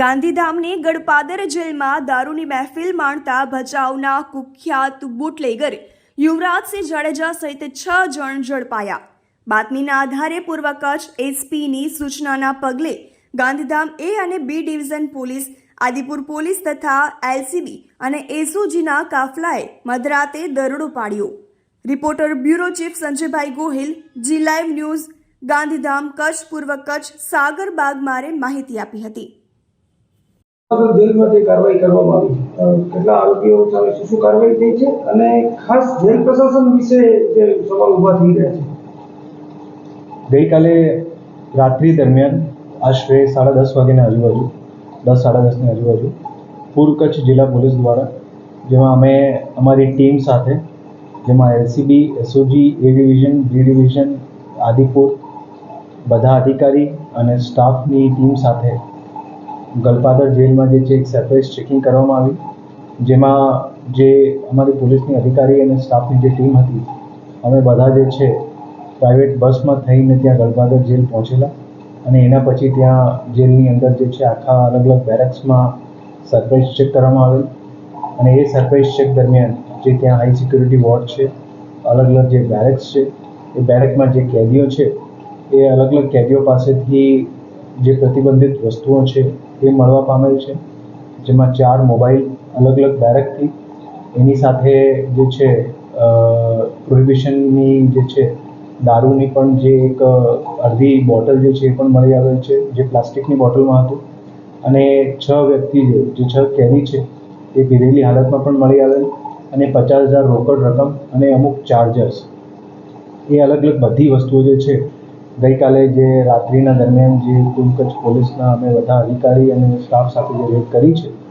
ગાંધીધામની ગડપાદર જેલમાં દારૂની મહેફિલ માણતા ભચાઉના કુખ્યાત બુટલેગર યુવરાજસિંહ જાડેજા સહિત છ જણ ઝડપાયા. બાતમીના આધારે પૂર્વ કચ્છ એસપીની સૂચનાના પગલે ગાંધીધામ એ અને B division police, Adipur police તથા એલસીબી અને એસઓજીના કાફલાએ મધરાતે દરોડો પાડ્યો. Reporter bureau chief Sanjaybhai Gohil, Zee live news, Gandhidham Kutch, પૂર્વ કચ્છ, સાગર બાગમારે માહિતી આપી હતી. રાત્રિ દરમિયાન આશરે સાડા દસ વાગ્યાની આજુબાજુ, દસ સાડા દસની આજુબાજુ પૂર્વ કચ્છ જિલ્લા પોલીસ દ્વારા, જેમાં અમે, અમારી ટીમ સાથે, જેમાં LCB, SOG, A division, B division, Adipur, બધા અધિકારી અને સ્ટાફની ટીમ સાથે ગલપાદર જેલમાં જે છે એક સરપ્રાઇઝ ચેકિંગ કરવામાં આવી, જેમાં જે અમારી પોલીસની અધિકારી અને સ્ટાફની જે ટીમ હતી, અમે બધા જે છે, પ્રાઇવેટ બસમાં થઈને ત્યાં ગલપાદર જેલ પહોંચેલા અને એના પછી ત્યાં જેલની અંદર જે છે, આખા અલગ અલગ બેરેક્સમાં સરપ્રાઇઝ ચેક કરવામાં આવેલ. અને એ સરપ્રાઇઝ ચેક દરમિયાન જે ત્યાં હાઈ સિક્યુરિટી વોર્ડ છે, અલગ અલગ જે બેરેક્સ છે, એ બેરેકમાં જે કેદીઓ છે, એ અલગ અલગ કેદીઓ પાસેથી જે પ્રતિબંધિત વસ્તુઓ છે એ મળવા પામેલ છે. જેમાં ચાર મોબાઈલ અલગ અલગ બેરેકથી એની સાથે જે છે પ્રોહિબિશનની જે છે, દારૂની પણ જે એક અડધી બોટલ જે છે એ પણ મળી આવેલ છે, જે પ્લાસ્ટિકની બોટલમાં હતું. અને છ વ્યક્તિ જે જે છ કેદી છે, એ પીધેલી હાલતમાં પણ મળી આવેલ અને પચાસ હજાર રોકડ રકમ અને અમુક ચાર્જર્સ એ અલગ અલગ બધી વસ્તુઓ જે છે ગઈકાલે જે રાત્રિના દરમિયાન જે કુલ કચ્છ પોલીસના અમે બધા અધિકારી અને સ્ટાફ સાથે જે રેડ કરી છે